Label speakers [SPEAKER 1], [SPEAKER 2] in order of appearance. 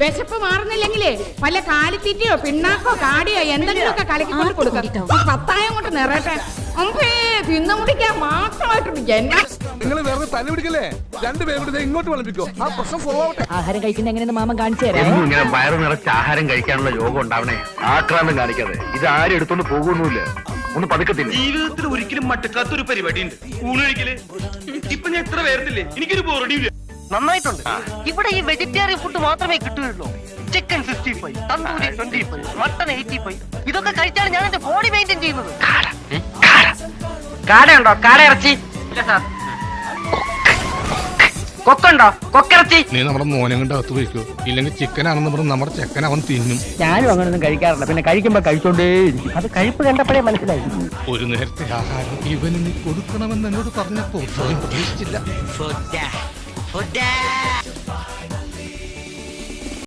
[SPEAKER 1] വിശപ്പ് മാറുന്നില്ലെങ്കിലേ വല്ല കാലിത്തീറ്റയോ പിണ്ണാക്കോ കാടിയോ എന്തെങ്കിലും എന്തെങ്കിലുമൊക്കെ കലക്കിക്കൊണ്ട് കൊടുക്കാം. ഈ പത്തായം കൊണ്ട് നിറയട്ടെ. അമ്പേ തിന്നു മുടിക്കാൻ മാത്രമായിട്ടുണ്ട് എന്നാ?
[SPEAKER 2] നിങ്ങൾ വെറുതെ തല പിടിക്കല്ലേ? രണ്ടുപേരും ഇങ്ങോട്ട് വിളമ്പിക്കോ ആ പ്രശ്നം ആവട്ടെ.
[SPEAKER 3] ആഹാരം കഴിക്കുന്ന എങ്ങനെയെന്ന് മാമൻ കാണിച്ചു തരാം.
[SPEAKER 4] എന്നും ഇങ്ങനെ വയറ് നിറച്ച് ആഹാരം കഴിക്കാനുള്ള യോഗം ഉണ്ടാവണേ. ആക്രാന്തം കാണിക്കാതെ. ഇത് ആരും എടുത്തോണ്ട് പോകുന്നില്ല ഒന്ന് പതുക്കത്തില്ല
[SPEAKER 5] ജീവിതത്തിൽ ഒരിക്കലും മട്ടക്കാത്ത ഒരു പരിപാടി ഉണ്ട് ഊണ് കഴിക്കൽ? ഇപ്പൊ ഞാൻ എത്ര പേരത്തില്ലേ എനിക്കൊരു ബോറടിയില്ല
[SPEAKER 6] നന്നായിട്ടുണ്ട്. ഇവിടെ ഈ വെജിറ്റേറിയൻ ഫുഡ് മാത്രമേ കിട്ടുകയുള്ളൂ. Chicken sixty five tandoori twenty five mutton eighty five ഇതൊക്കെ കഴിച്ചാണ് ഞാൻ എന്റെ ബോഡി മെയിന്റെയിൻ ചെയ്യുന്നത്.
[SPEAKER 3] കാടയുണ്ടോ? കാട ഇറച്ചി. ഇല്ല സാർ. കൊക്കുണ്ടോ? കൊക്കിറച്ചി.
[SPEAKER 2] നീ നമ്മുടെ മോനെ കൊണ്ട് അകത്ത് പോയിക്കോ. ഇല്ലെങ്കിൽ ചിക്കനാണെന്ന് പറഞ്ഞ് നമ്മുടെ ചെക്കൻ അവൻ തിന്നും.
[SPEAKER 3] ഞാനും അങ്ങനൊന്നും കഴിക്കാറില്ല. പിന്നെ കഴിക്കുമ്പോ കഴിച്ചോണ്ടേ അത് കഴിപ്പ് കണ്ടപ്പോഴേ മനസ്സിലായി.
[SPEAKER 2] ഒരു നേരത്തെ ആഹാരം ഇവന് നീ കൊടുക്കണമെന്ന് എന്നോട് പറഞ്ഞപ്പോ സ്വയം പ്രതീക്ഷിച്ചില്ല